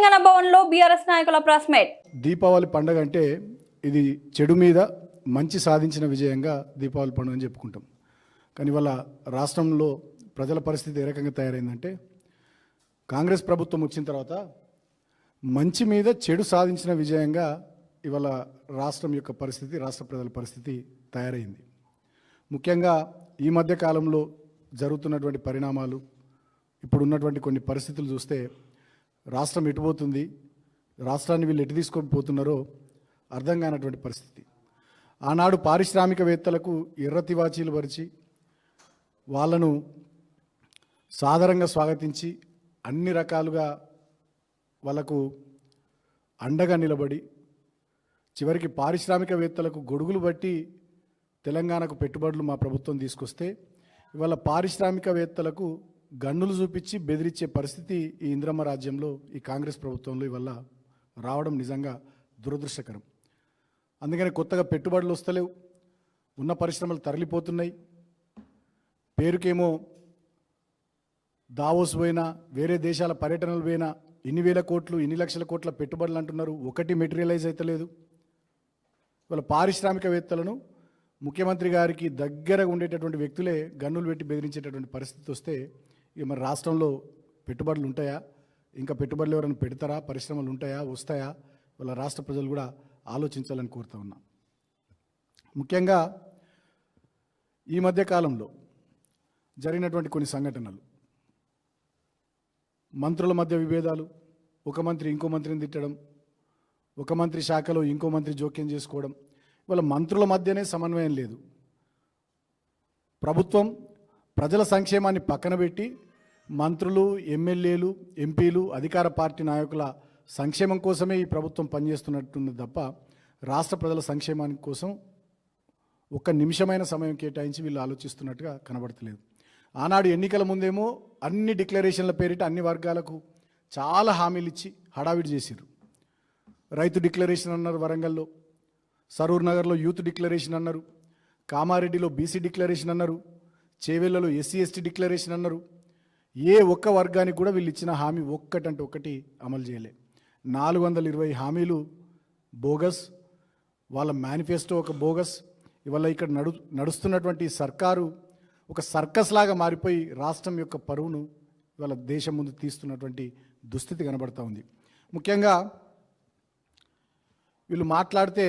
తెలంగాణ భవన్లో బీఆర్ఎస్ నాయకుల press meet. Deepavali పండుగ అంటే ఇది చెడు మీద మంచి సాధించిన విజయంగా దీపావళి పండుగ అని చెప్పుకుంటాం. కానీ ఇవాళ రాష్ట్రంలో ప్రజల పరిస్థితి ఏ రకంగా తయారైందంటే కాంగ్రెస్ ప్రభుత్వం వచ్చిన తర్వాత మంచి మీద చెడు సాధించిన విజయంగా ఇవాళ రాష్ట్రం యొక్క పరిస్థితి రాష్ట్ర ప్రజల పరిస్థితి తయారైంది. ముఖ్యంగా ఈ మధ్య కాలంలో జరుగుతున్నటువంటి పరిణామాలు ఇప్పుడు ఉన్నటువంటి కొన్ని పరిస్థితులు చూస్తే రాష్ట్రం ఎటుపోతుంది రాష్ట్రాన్ని వీళ్ళు ఎటు తీసుకొని పోతున్నారో అర్థం కానటువంటి పరిస్థితి. ఆనాడు పారిశ్రామికవేత్తలకు ఎర్ర తివాచీలు పరిచి వాళ్ళను సాధారణంగా స్వాగతించి అన్ని రకాలుగా వాళ్ళకు అండగా నిలబడి చివరికి పారిశ్రామికవేత్తలకు గొడుగులు బట్టి తెలంగాణకు పెట్టుబడులు మా ప్రభుత్వం తీసుకొస్తే ఇవాళ పారిశ్రామికవేత్తలకు గన్నులు చూపించి బెదిరించే పరిస్థితి ఈ ఇంద్రమ్మ రాజ్యంలో ఈ కాంగ్రెస్ ప్రభుత్వంలో ఇవల్ల రావడం నిజంగా దురదృష్టకరం. అందుకని కొత్తగా పెట్టుబడులు వస్తలేవు ఉన్న పరిశ్రమలు తరలిపోతున్నాయి. పేరుకేమో దావోస్ పోయినా వేరే దేశాల పర్యటనలు పోయినా ఇన్ని వేల కోట్లు ఇన్ని లక్షల కోట్ల పెట్టుబడులు అంటున్నారు ఒకటి మెటీరియలైజ్ అవుతలేదు ఇవాళ పారిశ్రామికవేత్తలను ముఖ్యమంత్రి గారికి దగ్గరగా ఉండేటటువంటి వ్యక్తులే గన్నులు పెట్టి బెదిరించేటటువంటి పరిస్థితి వస్తే ఇక మరి రాష్ట్రంలో పెట్టుబడులు ఉంటాయా? ఇంకా పెట్టుబడులు ఎవరైనా పెడతారా? పరిశ్రమలు ఉంటాయా? వస్తాయా? వాళ్ళ రాష్ట్ర ప్రజలు కూడా ఆలోచించాలని కోరుతా ఉన్నా. ముఖ్యంగా ఈ మధ్య కాలంలో జరిగినటువంటి కొన్ని సంఘటనలు. మంత్రుల మధ్య విభేదాలు ఒక మంత్రి ఇంకో మంత్రిని తిట్టడం ఒక మంత్రి శాఖలో ఇంకో మంత్రి జోక్యం చేసుకోవడం ఇవాళ మంత్రుల మధ్యనే సమన్వయం లేదు. ప్రభుత్వం ప్రజల సంక్షేమాన్ని పక్కన పెట్టి మంత్రులు ఎమ్మెల్యేలు ఎంపీలు అధికార పార్టీ నాయకుల సంక్షేమం కోసమే ఈ ప్రభుత్వం పనిచేస్తున్నట్టుంది తప్ప రాష్ట్ర ప్రజల సంక్షేమాని కోసం ఒక్క నిమిషమైన సమయం కేటాయించి వీళ్ళు ఆలోచిస్తున్నట్టుగా కనబడతలేదు. ఆనాడు ఎన్నికల ముందేమో అన్ని డిక్లరేషన్ల పేరిట అన్ని వర్గాలకు చాలా హామీలు ఇచ్చి హడావిడి చేశారు రైతు డిక్లరేషన్ అన్నారు వరంగల్లో సరూర్ నగర్లో యూత్ డిక్లరేషన్ అన్నారు కామారెడ్డిలో బీసీ డిక్లరేషన్ అన్నారు చేవెళ్ళలో ఎస్సీ ఎస్టీ డిక్లరేషన్ అన్నారు. ఏ ఒక్క వర్గానికి కూడా వీళ్ళు ఇచ్చిన హామీ ఒక్కటంటే ఒకటి అమలు చేయలే. నాలుగు వందల ఇరవై హామీలు బోగస్ వాళ్ళ మేనిఫెస్టో ఒక బోగస్ ఇవాళ ఇక్కడ నడు నడుస్తున్నటువంటి సర్కారు ఒక సర్కస్ లాగా మారిపోయి రాష్ట్రం యొక్క పరువును ఇవాళ దేశం ముందు తీస్తున్నటువంటి దుస్థితి కనబడతా ఉంది. ముఖ్యంగా వీళ్ళు మాట్లాడితే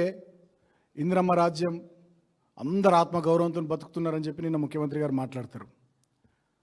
ఇంద్రమ్మ రాజ్యం అందరు ఆత్మగౌరవంతో బతుకుతున్నారని చెప్పి నిన్న ముఖ్యమంత్రి గారు మాట్లాడతారు.